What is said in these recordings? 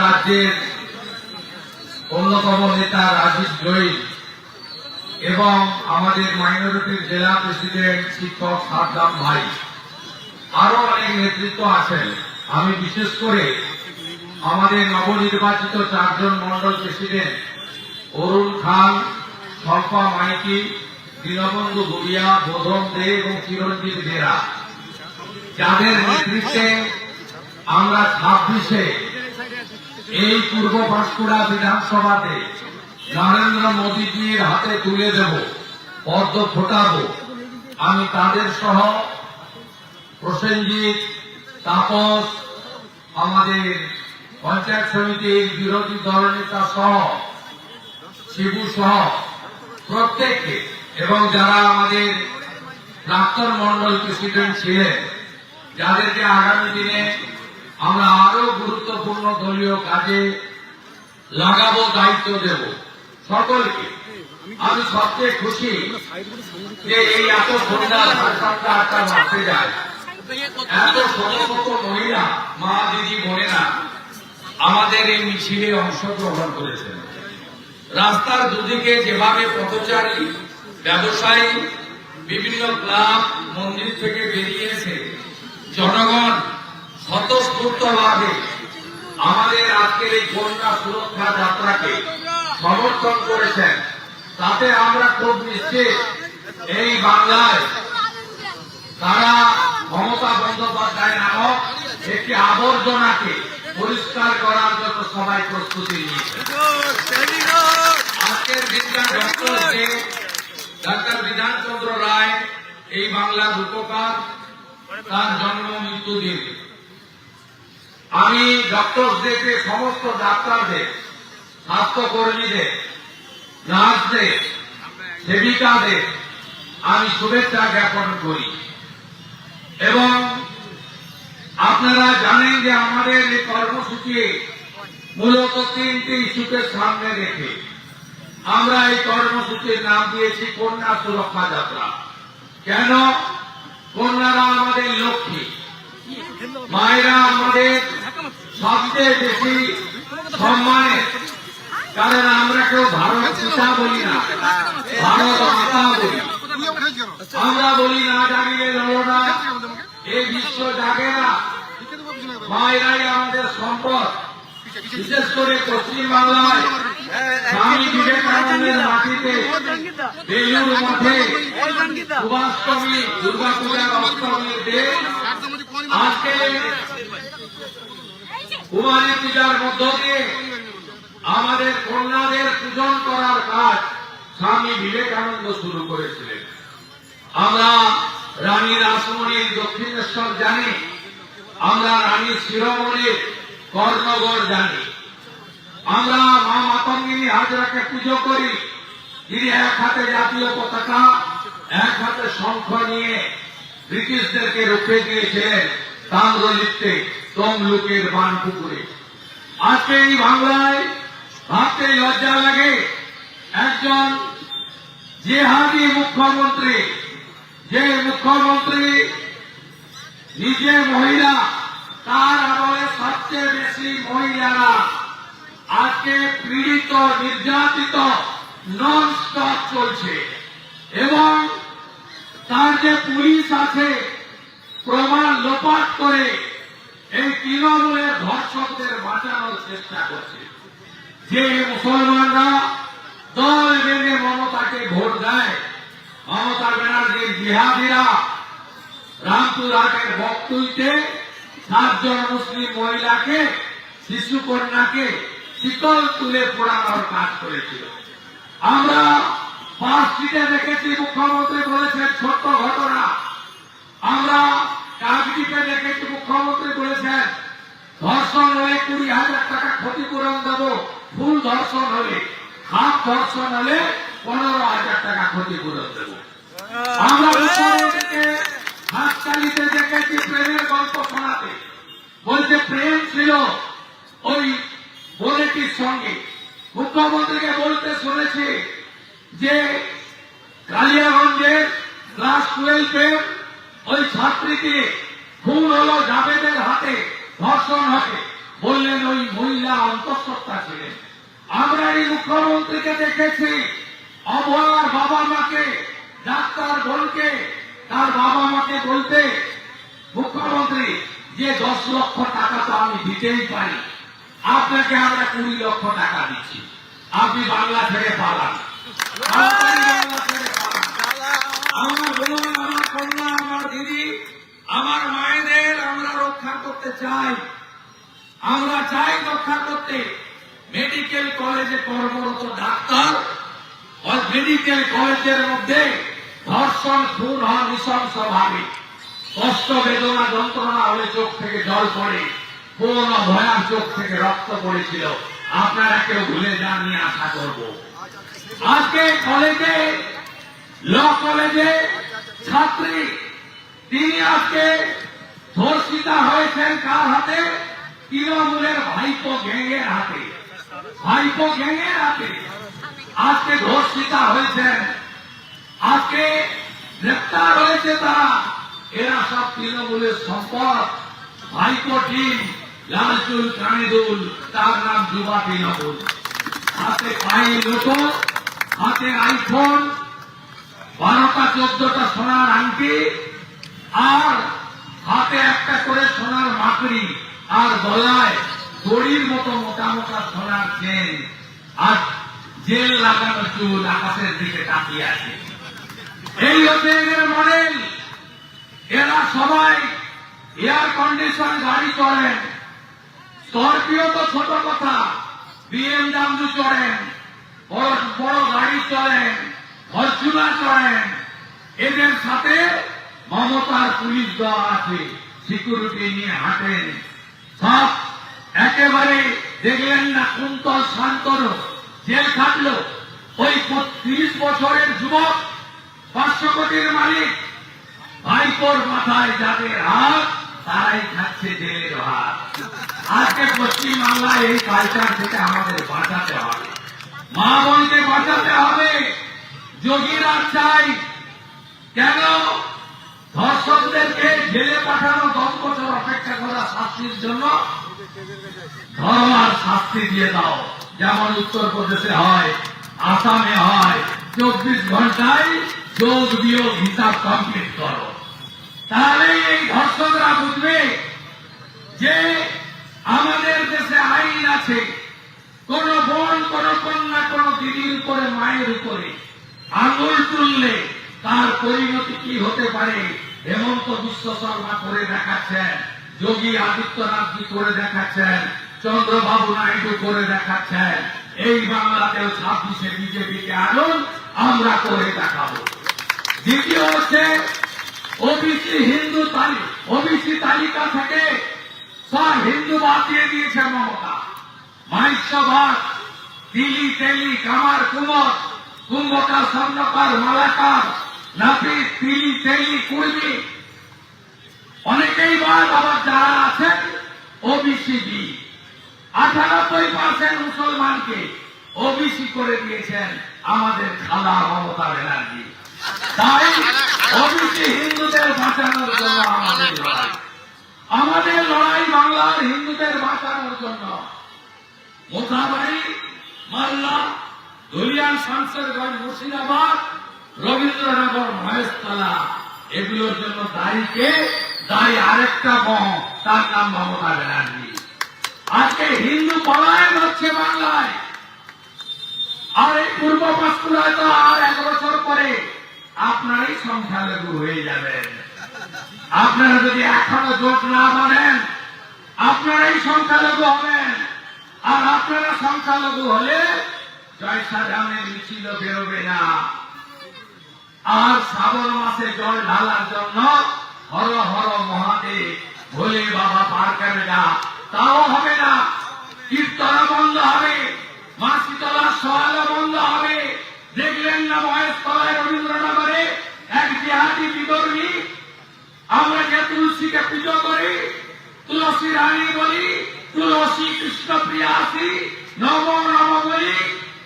রাজ্যের অন্যতম নেতা রাজীব জৈন এবং আমাদের মাইনরিটির জেলা প্রেসিডেন্ট শিক্ষক সাদ্দাম ভাই আরও অনেক নেতৃত্ব আছেন আমি বিশেষ করে আমাদের নবনির্বাচিত চারজন মন্ডল প্রেসিডেন্ট অরুণ খান শম্পা মাইতি দীনবন্ধু গুড়িয়া, বোধন দে এবং চিরঞ্জিত বেরা যাদের নেতৃত্বে আমরা ছাব্বিশে এই পূর্ব বাঁকুড়া বিধানসভাতে নরেন্দ্র মোদীজির হাতে তুলে দেব, পদ্ম ফোটাবো। আমি তাদের সহ প্রসেনজিৎ, তাপস, আমাদের পঞ্চায়েত সমিতির বিরোধী দলনেতা সহ, শিবু সহ প্রত্যেককে এবং যারা আমাদের প্রাক্তন মন্ডল প্রেসিডেন্ট ছিলেন, যাদেরকে আগামী দিনে আমরা আরও গুরুত্বপূর্ণ দলীয় কাজে লাগাবো, দায়িত্ব দেব সকলকে। আমি সবচেয়ে খুশি যে এই এত সন্ধ্যা সাতটা আটটা বাজতে যায়। এত শত মহিলা, মা, দিদি, বোনেরা আমাদের এই মিছিলে অংশগ্রহণ করেছেন। রাস্তার দুদিকে যেভাবে পথচারী ব্যবসায়ী বিভিন্ন ক্লাব মন্দির থেকে বেরিয়েছে। জনগণ স্বতঃস্ফূর্তভাবে আমাদের আজকের এই কন্যা সুরক্ষা যাত্রাকে সমর্থন করেছেন। তাতে আমরা খুব নিশ্চিত এই বাংলায় তারা মমতা বন্দ্যোপাধ্যায় নামক একটি আবর্জনাকে পরিষ্কার করার জন্য সবাই প্রস্তুতি নিয়েছে। আজকের বিজ্ঞান ডক্টর ডাক্তার বিধানচন্দ্র রায় এই বাংলার উপকার তার জন্ম মৃত্যু দিন। আমি ডক্টরদেরকে সমস্ত ডাক্তারদের, স্বাস্থ্যকর্মীদের, নার্সদের, সেবিকাদের আমি শুভেচ্ছা জ্ঞাপন করি। এবং আপনারা জানেন যে আমাদের এই কর্মসূচি মূলত তিনটি ইস্যুকে সামনে রেখে আমরা এই কর্মসূচির নাম দিয়েছি কন্যা সুরক্ষা যাত্রা। কেন? কন্যারা আমাদের লক্ষ্মী। মায়েরা আমাদের সবচেয়ে বেশি সম্মানের কারণ আমরা কেউ ভারত পিতা বলি না, ভারত মাতা বলি। আমরা বলি না জাগিয়ে লড়ো না, এই বিশ্ব জাগে না। মায়েরাই আমাদের সম্পদ। বিশেষ করে পশ্চিম বাংলায় স্বামী মাটিতে বেলুর মঠে সুভাষটমী দুর্গা পূজার অষ্টমীর দিন আজকে কুমারী পূজার মধ্য দিয়ে আমাদের কন্যাদের পূজন করার কাজ স্বামী বিবেকানন্দ শুরু করেছিলেন। আমরা রানী রাসমণির দক্ষিণেশ্বর জানি আমরা রানী শিরোমণির কর্ণগড় জানি। আমরা মা মাতঙ্গিনী হাজরাকে পুজো করি। যিনি এক হাতে জাতীয় পতাকা, এক হাতে শঙ্খ নিয়ে ব্রিটিশদেরকে রুখে দিয়েছিলেন তাম্রলিপ্তে তমলুকের বানপুকুরে। আজকে এই বাংলায় ভাবতে লজ্জা লাগে। একজন জেহাদি মুখ্যমন্ত্রী, যে মুখ্যমন্ত্রী নিজে মহিলা, তার আমলে সবচেয়ে বেশি মহিলারা আজকে পীড়িত, নির্যাতিত নন স্টপ চলছে। এবং তার যে পুলিশ আছে, প্রমাণ লোপাট করে এই তৃণমূলের ধর্ষকদের বাঁচানোর চেষ্টা করছে। যে মুসলমানরা দল বেঁধে মমতাকে ভোট দেয়, মমতা ব্যানার্জির জিহাদিরা রামপুরহাটের বক্তুইতে সাতজন মুসলিম মহিলাকে, শিশু কন্যাকে শীতল তুলে পোড়ানোর কাজ করেছিল। আমরা পাঁচ সিটে দেখেছি, মুখ্যমন্ত্রী বলেছেন, ছোট্ট ঘটনা। আমরা কাকদ্বীপে দেখেছি, মুখ্যমন্ত্রী বলেছেন, ধর্ষণ হলে কুড়ি হাজার টাকা ক্ষতিপূরণ দেব ফুল ধর্ষণ হলে হাফ ধর্ষণ হলে পনেরো হাজার টাকা ক্ষতিপূরণ দেব। আমরা মুখ্যমন্ত্রীকে হাততালিতে দেখেছি, প্রেমের গল্প শোনাতে। বলছে, প্রেম ছিল ওই বোনেটির সঙ্গে মুখ্যমন্ত্রীকে বলতে শুনেছি যে কালিয়াগঞ্জের ক্লাস টুয়েলভের ওই ছাত্রীকে খুন হলো জাবেদের হাতে, ধর্ষণ হবে বললেন ওই মহিলা অন্তঃসত্ত্বা ছিলেন। আমরা এই মুখ্যমন্ত্রীকে দেখেছি, অভয়ার বাবা মাকে, ডাক্তার বোনকে, তার বাবা মাকে বলতে, মুখ্যমন্ত্রী, যে দশ লক্ষ টাকা তো আমি দিতেই পারি। আপনাকে আমরা কুড়ি লক্ষ টাকা দিচ্ছি। আপনি বাংলা ছেড়ে পালান। আমার আমার দিদি, আমার মায়েদের আমরা রক্ষা করতে চাই। আমরা চাই রক্ষা করতে। মেডিকেল কলেজে কর্মরত ডাক্তার মেডিকেল কলেজের মধ্যে ধর্ষণ খুন হওয়া নৃশংসভাবে কষ্ট, বেদনা, যন্ত্রণা হলে চোখ থেকে জল পড়ে। কোন ভয়ার চোখ থেকে রক্ত পড়েছিল। আপনারা কেউ ভুলে যাননি, আশা করব। আজকে কলেজে, ল কলেজে ছাত্রী, তিনি আজকে ধর্ষিতা হয়েছেন কার হাতে? তৃণমূলের ভাইপো গ্যাংয়ের হাতে। ভাইপো গ্যাংয়ের হাতে। আজকে ধর্ষিতা হয়েছেন। আজকে গ্রেপ্তার হয়েছে তারা। এরা সব তৃণমূলের সম্পদ। ভাইপো টিম। লালচুল কানিদুল তার নাম যুবা তৃণমূল হাতে পায়ে লোটো হাতে আইফোন, বারোটা চোদ্দটা সোনার আংটি, আর হাতে একটা করে সোনার মাকড়ি, আর গলায় দড়ির মতো মোটা মোটা সোনার চেন। আর জেল লাগানো চুল আকাশের দিকে তাকিয়ে আছে। এই হচ্ছে এদের মডেল, এরা সবাই এয়ার কন্ডিশন গাড়ি চড়েন স্করপিও তো ছোট কথা। বিএমডাব্লিউ চড়েন বড় বড় গাড়ি চড়েন ফরচুনার চড়েন এদের সাথে মমতার পুলিশ দল আছে সিকিউরিটি নিয়ে হাঁটেন। সব একেবারে দেখলেন না, কুন্তল শান্তনু জেল খাটলো। ওই তিরিশ বছরের যুবক, পাঁচশো কোটির মালিক, ভাইপোর মাথায় যাদের হাত, তারাই খাচ্ছে জেলের হাত আজকে পশ্চিম বাংলায় এই কালচার থেকে আমাদের বাঁচাতে হবে। মা বোনকে বাঁচাতে হবে। যোগীরা চাই কেন ধর্ষকদেরকে জেলে পাঠানো দশ বছর অপেক্ষা করা শাস্তির জন্য? ধর্ম আর শাস্তি দিয়ে দাও। যেমন উত্তরপ্রদেশে হয়, আসামে হয়, চব্বিশ ঘন্টায় যোগ বিয়োগ হিসাব কমপ্লিট করো। তাহলে এই ধর্ষকরা বুঝবে যে আমাদের দেশে আইন আছে, কোন বোন, কোন কন্যা, কোন দিদির উপরে মায়ের উপরে আঙুল তুললে তার পরিণতি কি হতে পারে, হেমন্ত বিশ্ব শর্মা করে দেখাচ্ছেন, যোগী আদিত্যনাথ জি করে দেখাচ্ছেন, চন্দ্রবাবু নাইডু করে দেখাচ্ছেন, এই বাংলাতেও ছাব্বিশে বিজেপিকে আনুন, আমরা করে দেখাবো। দ্বিতীয় হচ্ছে, ওবিসি হিন্দু তালিকা ওবিসি তালিকা থেকে সব হিন্দু বাদ দিয়ে দিয়েছে মমতা। মাইশ্বভাগ তিলি তেলি, কামার কুমর, কুম্ভকার স্বর্ণকার মালাকার, নাপিত তিলি তেলি কুর্মি অনেকেই বাদ আবার যারা আছেন ওবিসি বি আটানব্বই পার্সেন্ট মুসলমানকে ওবিসি করে দিয়েছেন আমাদের খালা মমতা ব্যানার্জি। তাই ওবিসি হিন্দুদের বাঁচানোর জন্য আমাদের লড়াই। আমাদের লড়াই বাংলার হিন্দুদের বাঁচানোর জন্য। মোথাবাড়ি মাল্লা ধুলিয়ান শামসেরগঞ্জ, মুর্শিদাবাদ, রবীন্দ্রনগর, মহেশতলা, এগুলোর জন্য দায়ীকে দায়ী আরেকটা মহ তার নাম মমতা ব্যানার্জি। আজকে হিন্দু পলায়ন হচ্ছে বাংলায়। আর এই পূর্ব পাঁশকুড়ায় তো আর এক বছর পরে আপনারই সংখ্যালঘু হয়ে যাবেন আপনারা যদি এখনও জোট না বানেন আপনারাই সংখ্যালঘু হবেন। আর আপনারা সংখ্যালঘু হলে জয়সা জানের মিছিল বেরোবে না। আর শ্রাবণ মাসে জল ঢালার জন্য হর হর মহাদেব ভোলে বাবা পার করে না। তাও হবে না। কীর্তন বন্ধ হবে। মা শীতলার সহায়তা বন্ধ হবে দেখলেন না মহেশ তলায় রবীন্দ্রনগরে এক জিহাদি বিদর্মী আমরা যে তুলসীকে পুজো করি। তুলসী রানী বলি, তুলসী কৃষ্ণ প্রিয়াসী নব নব বলি।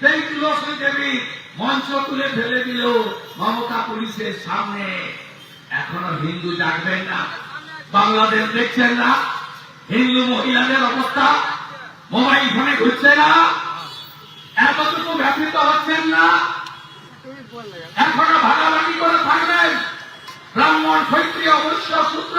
সেই তুলসী দেবী মঞ্চ তুলে ফেলে দিল মমতা পুলিশের সামনে। এখনও হিন্দু জাগবেন না, বাংলাদেশ দেখছেন না, হিন্দু মহিলাদের অবস্থা মোবাইল ফোনে ঘুরছে না, এতটুকু ব্যথিত হচ্ছেন না। এখনও ভাগাভাগি করে থাকবেন। ব্রাহ্মণ ক্ষত্রিয় বৈশ্য সূত্র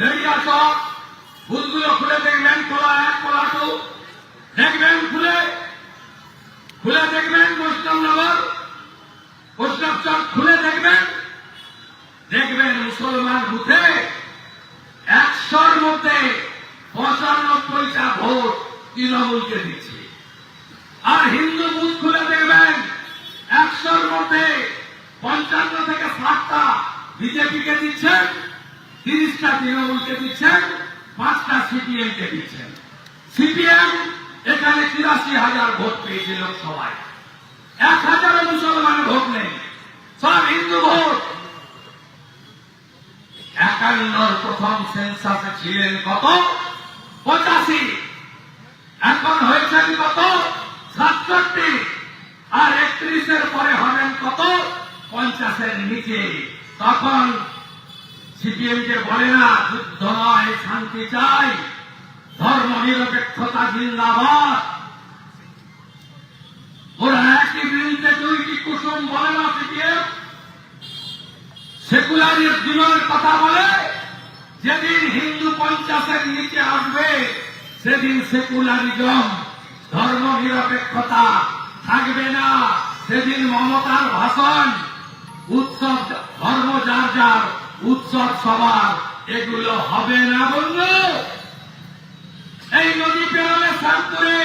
রেডিয়া চক খুলে দেখবেন কোলা এক কোলা টু দেখবেন, খুলে। খুলে দেখবেন বৈষ্ণবনগর বৈষ্ণব চক, খুলে দেখবেন। দেখবেন মুসলমান বুথে একশোর মধ্যে পঁচানব্বইটা ভোট তৃণমূলকে দিচ্ছে। আর হিন্দু বুথ খুলে দেখবেন, একশোর মধ্যে পঞ্চান্ন থেকে ষাটটা বিজেপিকে দিচ্ছেন। তিরিশটা তৃণমূলকে দিচ্ছেন, পাঁচটা সিপিএম কে দিচ্ছেন। সিপিএম এখানে তিরাশি হাজার ভোট পেয়েছে লোকসভায় এক হাজারও মুসলমান ভোট নেই। সব হিন্দু ভোট। একান্নর প্রথম সেন্সাসে ছিলেন কত? পঁচাশি। এখন হয়েছেন কত? সাতষট্টি। আর একত্রিশের পরে হবেন কত? পঞ্চাশের নিচে। তখন সিপিএম কে বলে না যুদ্ধ নয় শান্তি চাই, ধর্ম নিরপেক্ষতা জিন্দাবাদ। ওরা একই বিরুদ্ধে দুইটি কুসুম বলে না সিপিএম। সেকুলারের দিনের কথা বলে, যেদিন হিন্দু পঞ্চাশের নিচে আসবে, সেদিন সেকুলারিজম, ধর্ম নিরপেক্ষতা থাকবে না। সেদিন মমতার ভাষণ, উৎসব, ধর্ম যার যার উৎসব সবার, এগুলো হবে না বন্ধু? এই নদী পেরোলে শান্তরে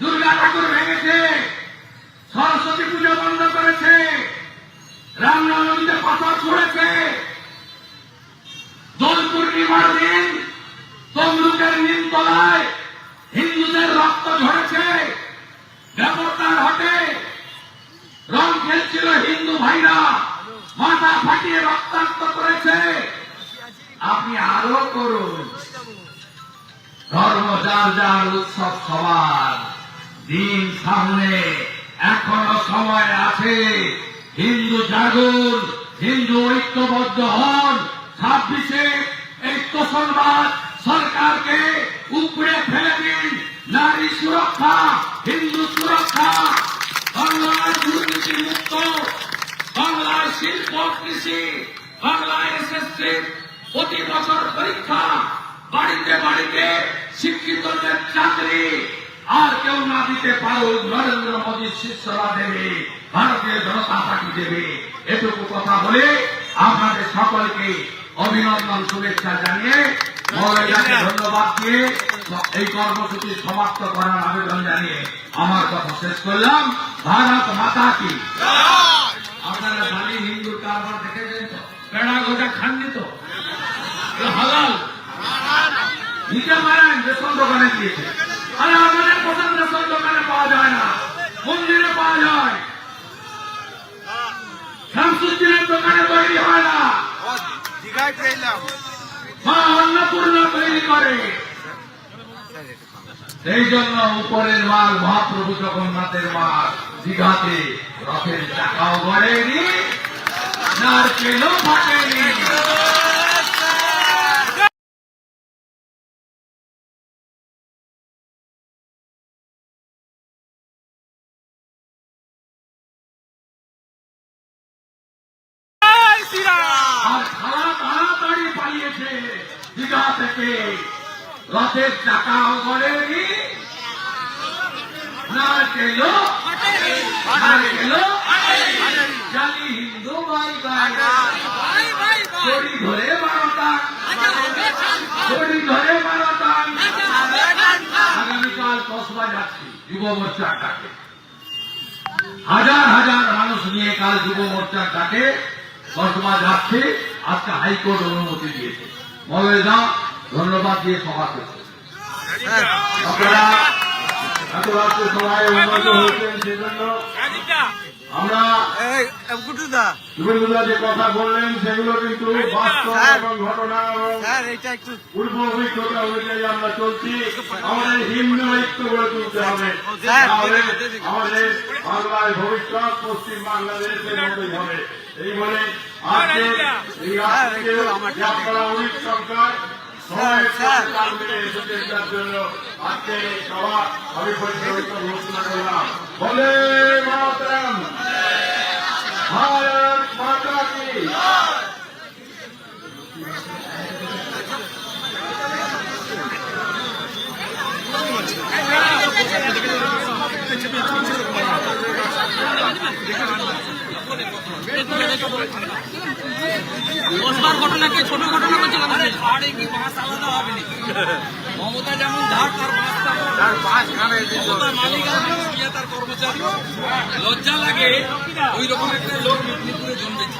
দুর্গা ঠাকুর ভেঙেছে, সরস্বতী পুজো বন্ধ করেছে রামনা নদীতে পাথর ছড়েছে। দোল পূর্ণিমার দিন তমলুকের নিমতলায় হিন্দুদের রক্ত ঝরেছে। ব্যাপারটার হটে রং খেলছিল হিন্দু ভাইরা, মাথা ফাটিয়ে রক্তাক্ত করেছে আপনি আরও করুন। ধর্ম যার যার উৎসব সবার। দিন সামনে এখনও সময় আছে। হিন্দু জাগুন, হিন্দু ঐক্যবদ্ধ হন। ছাব্বিশে এই তোষণবাদ সরকারকে উপরে ফেলে দিন। নারী সুরক্ষা, হিন্দু সুরক্ষা। বাংলার দুর্নীতি মুক্ত বাংলার শিল্প কৃষি। বাংলায় এসএসসি প্রতি বছর পরীক্ষা বাড়িতে বাড়িতে শিক্ষিতদের চাকরি। আর কেউ না দিতে পারুক নরেন্দ্র মোদী শিষ্যরা দেবে, ভারতীয় জনতা পার্টি দেবে। এটুকু কথা বলে আপনাদের সকলকে অভিনন্দন, শুভেচ্ছা জানিয়ে মৌলানাকে ধন্যবাদ দিয়ে এই কর্মসূচি সমাপ্ত করার আবেদন জানিয়ে আমার কথা শেষ করলাম। ভারত মাতা কি। নিতে পারেন রেশন দোকানে দিয়েছে আরে আমাদের পছন্দ রেশন দোকানে পাওয়া যায় না। মন্দিরে পাওয়া যায়। শামসুদ্দিনের দোকানে তৈরি হয় না। মা অন্নপূর্ণা তৈরি করে। সেই জন্য উপরের মাল মহাপ্রভু জগন্নাথের মাল দীঘাতে রথের চাকাও গড়েনি নারকেলও ফাটেনি। রথের নারকেলও নারকেলও জানি হিন্দু বাই চড়ি ধরে বারোটা চড়ি ধরে আগামীকাল কসবা যাচ্ছি যুব মোর্চার হাজার হাজার মানুষ নিয়ে কাল যুব মোর্চার ডাকে। বর্তমান যাচ্ছে। আজকে হাইকোর্ট অনুমতি দিয়েছে। মৌলানা ধন্যবাদ দিয়ে সভা করছে। আপনারা এত রাত্রে সবাই উন্নত হয়েছেন সেজন্য আমরা যে কথা বললেন সেগুলো কিন্তু বাস্তব স্যার। এবং ঘটনা এবং স্যার এটা একটু পূর্ব অভিজ্ঞতা অনুযায়ী আমরা চলছি। আমাদের হিন্দু ঐক্য গড়ে তুলতে হবে। আমাদের ভবিষ্যৎ পশ্চিম বাংলাদেশের মতোই হবে। এই বলে আজকে আপনারা সরকার সবাই স্যার। সরকার মিলে এসেছেন তার জন্য আজকে এই সভা আমি কি বসবার ঘটনাকে ছোট ঘটনা করছে ঝাড়ে কি বাঁশ আলাদা হবে নাকি? মমতা যেমন ঝাড় তার বাঁশ তার বাস খাবে মমতার মালিক আর তার কর্মচারী। লজ্জা লাগে ওই রকম একটা লোক মেদিনীপুরে জন্মেছে।